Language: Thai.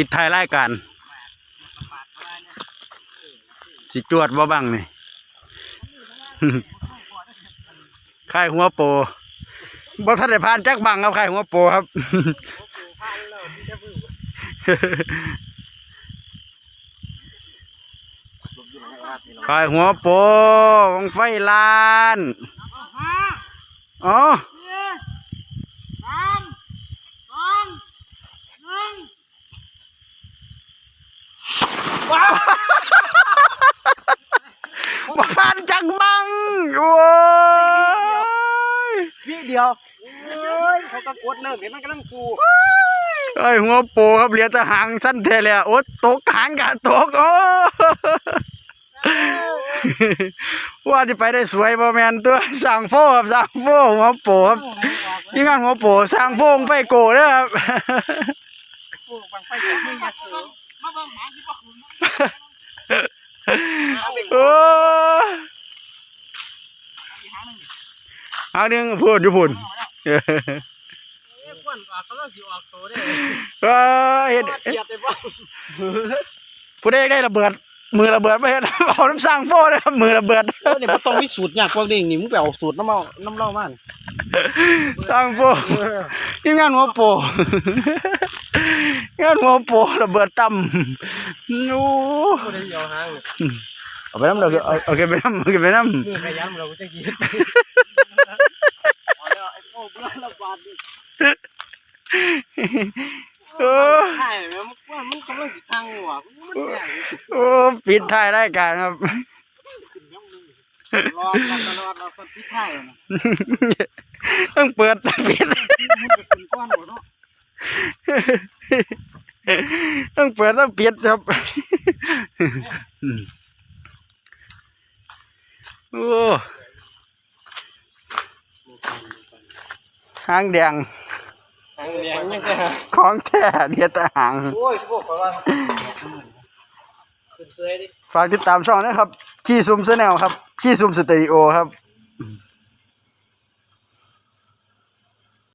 ปิดท้ายรายการสิจวดบ่บังนี่ค่ายหัวโปบ่ทันได้ผ่านจักบังครับค่ายหัวโปครับค่ายหัวโปของไฟลาน อ๋อ สามสองหนึ่ง บ่ผ่านจักบังโอ้ยพี่เดียวโอ้ยเขาก็กดเริ่มเห็นมันกำลังสู้ไอ้ยหัวโปครับเหลียแตะหางสั้นแท้เลยอะโอ้ตกหางกะตกโอ้ว่าจะไปได้สวยบ่แมนตัวสั่งโฟครับสั่งโฟหัวโปครับที่งานหัวโปสั่งโฟงไปโกเด้อครับสู้บังไฟจะไม่ยาสูมาบังหมาที่ปักคุณโอ้เอาหนึ่งพูดอยู่พุ่นเอ้ยควันออกก็ต้องสิออกตัวได้เออเห็นเกียดเลยบ้างผู้ใดอยากได้ระเบิด มือระเบิดไม่เห็นเอาน้ำสั่งโฟนะครับมือระเบิดเนี่ยมันต้องมีสูตรยากพวกเด้งนี่มึงไปเอาสูตรน้ำเมาน้ำเล่ามานี่สั่งโฟที่งานหัวโป งานหัวโประเบิดตั้มโอ้ไม่ได้เอาหางเอาไปน้ำเราเอาเอาเก็บไปน้ำเอาเก็บไปน้มือขยันเราจะกินเอาแล้วไอ้โป้เบื่อระบาดดิำโอ้ใช่แม่มึงว่ามึงกำลังสิทางว่ะมันแย่อยู่โอ้ปิดท้ายรายการครับรอกันตลอดเราคนที่ไทยนะต้องเปิดปิดมึงจะเป็นก้อนหมดเนาะ ต้องเปิดต้องปิดครับโอ้หางแดงทางเลี้ยงยังไงฮะของแท้เดียดแต่หางโอ้ยพวกเขาว่าขึ้นเสื้อดิฝากติดตามช่องนะครับขี้ซุมเสแนลครับขี้ซุมสเตอริโอครับ